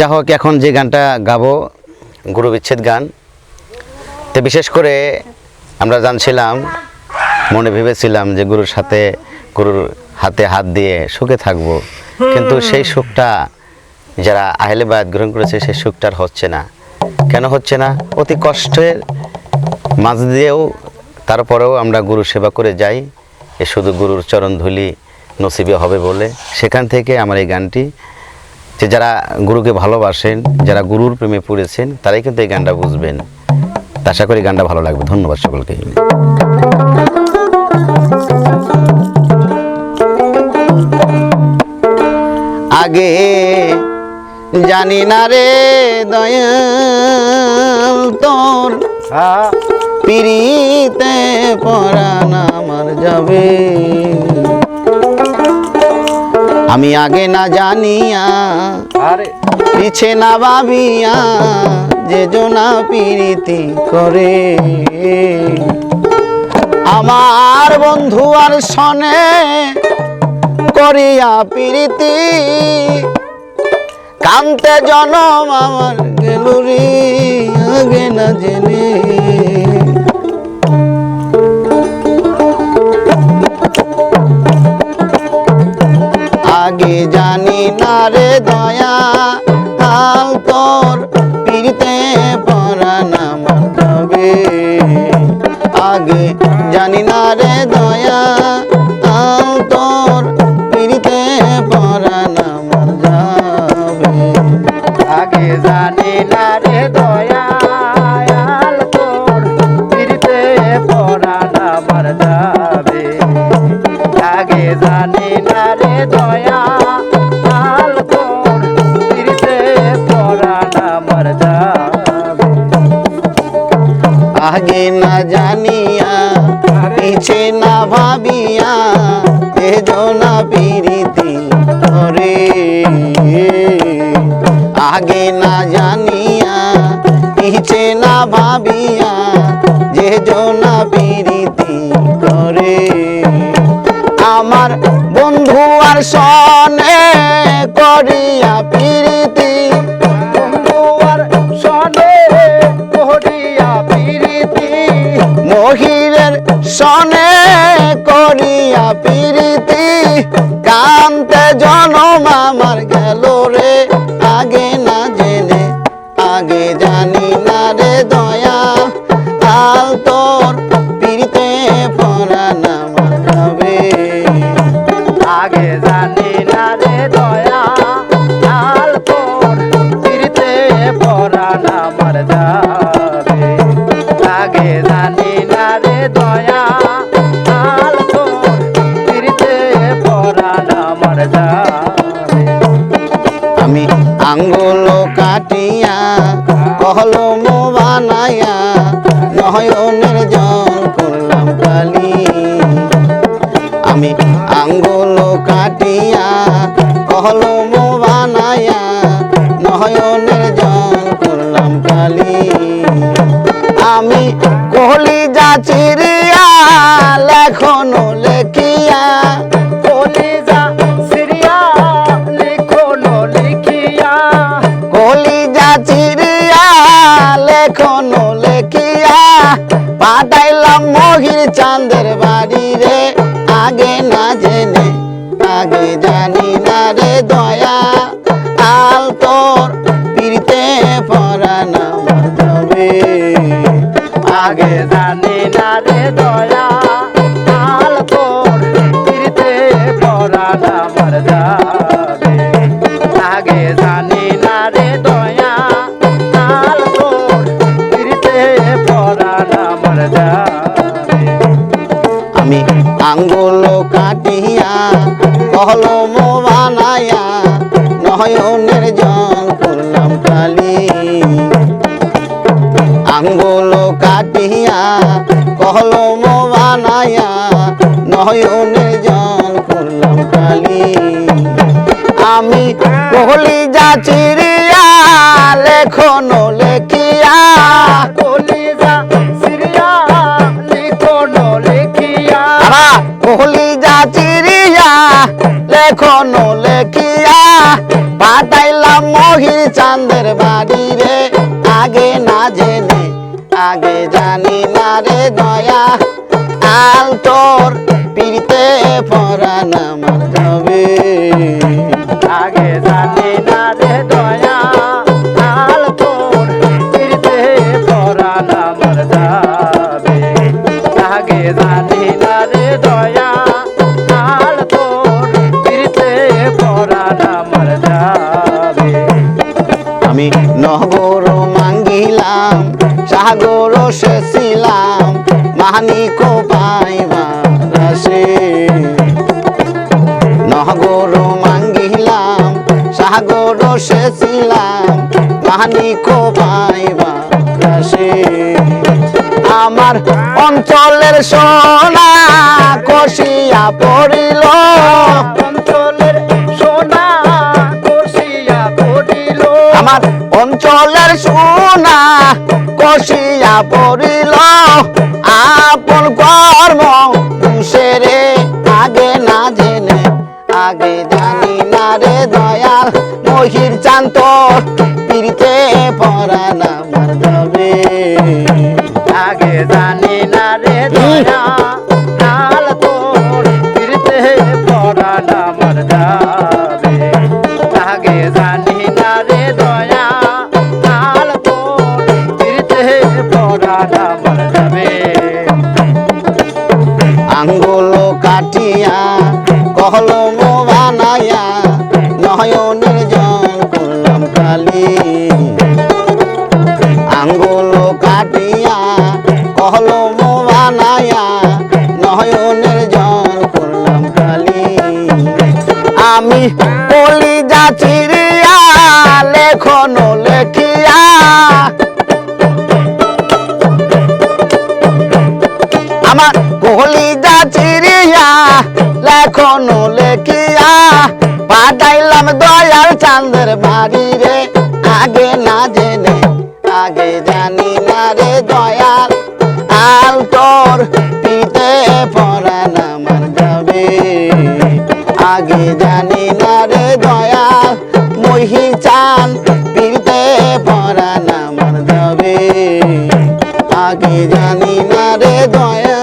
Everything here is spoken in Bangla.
যা হোক এখন যে গানটা গাবো গুরু বিচ্ছেদ গান তো বিশেষ করে আমরা জানছিলাম মনে ভেবেছিলাম যে গুরুর সাথে গুরুর হাতে হাত দিয়ে সুখে থাকব। কিন্তু সেই সুখটা যারা আহলে বায়াত গ্রহণ করেছে সেই সুখটা হচ্ছে না। কেন হচ্ছে না? অতি কষ্টের মাঝ দিয়েও তারপরেও আমরা গুরু সেবা করে যাই। এ শুধু গুরুর চরণ ধুলি নসিবে হবে বলে। সেখান থেকে আমার এই গানটি যে যারা গুরুকে ভালোবাসেন যারা গুরুর প্রেমে পড়েছেন তারাই কিন্তু এই গানটা বুঝবেন। আশা করি গানটা ভালো লাগবে। ধন্যবাদ সকলকে। আগে জানি না রে দয়াল তোর পিড়িতে পরাণ আমার যাবে। আমি আগে না জানিয়া আরে। পিছে না ভাবিয়া যে জনা পিরিতি করে। আমার বন্ধু আর সনে করিয়া পিরিতি কান্তে জনম আমার গেলুরি আগে না জেনে। জানি না রে দয়া হাল তোর পিড়িতে পরাণ আমার যাবে আগে জানি না রে দয়া হাল তোর পিড়িতে পরাণ আমার যাবে আগে জানি না রে তোর আমার যাবে আগে জানি না রে দয়াল আগে না জানিয়া, পিছে না ভাবিয়া এ জনা পিরিতি করে। আগে না জানিয়া, পিছে না ভাবিয়া যে জনা পিরিতি করে। আমার বন্ধু আর সনে করিয়া সনে করিয়া পিরিতি কান্তে জনম আমি আঙ্গুল কাটিয়া কহলম বানাইয়া নয়নের জল করলাম কালি। আমি কোহলি যা চিরিয়া লেখনো লেখিয়া। লেখনো লেখিয়া। পাঠাইলাম মহির চাঁদের বাড়ি রে। আগে না জেনে, আগে জানি না রে দয়া। আল তোর পিড়িতে পড়া না আগে জানি না রে আমি আঙ্গুল কাটিয়া, কলম বানাইয়া, নয়নের জল করলাম কালি। আঙ্গুল কাটিয়া, কলম বানাইয়া, নয়নের জল করলাম কালি। আমি কোহলি যা লেখনো লেখিয়া পাঠাইলাম মহির বাড়ি আগে না জেনে, আগে জানি না রে দয়া। আল তোর পিড়িতে পরাণ আমার যাবে আগে জানি না রে দয়া আল তোর ফিরতে পরাণ আমার আগে জানি না রে দয়া মাহানিক পাইবার আসে নহগর মাঙ্গিলাম সাগর শেছিলাম মাহানিক পাইবার আসে আমার অঞ্চলের সোনা কষিয়া পড়িল। অঞ্চলের সোনা কষিয়া পড়িল। আমার অঞ্চলের সোনা কষিয়া পড়িল। মহির চান্ত পিড়িতে যাবে আগে না রে দয়া পরাণ আগে জানি না রে দয়া পরাণ আঙ্গুল কাটিয়া কহলম কাটিয়া কহলম বানাইয়া নয়নের জল করলাম কালি আমি বলি যা চিড়িয়া লেখন লেখিয়া। আমার কোহলি যা চিড়িয়া লেখনো লেখিয়া। পাঠাইলাম দয়াল চাঁদের বাড়ি রে আগে না জেনে, আগে জানি রে দয়াল, আল তোর পিতে পরাণ আমার যাবে আগে জানি না রে দয়াল, মহি চান পিতে পরাণ আমার যাবে আগে জানি না রে দয়া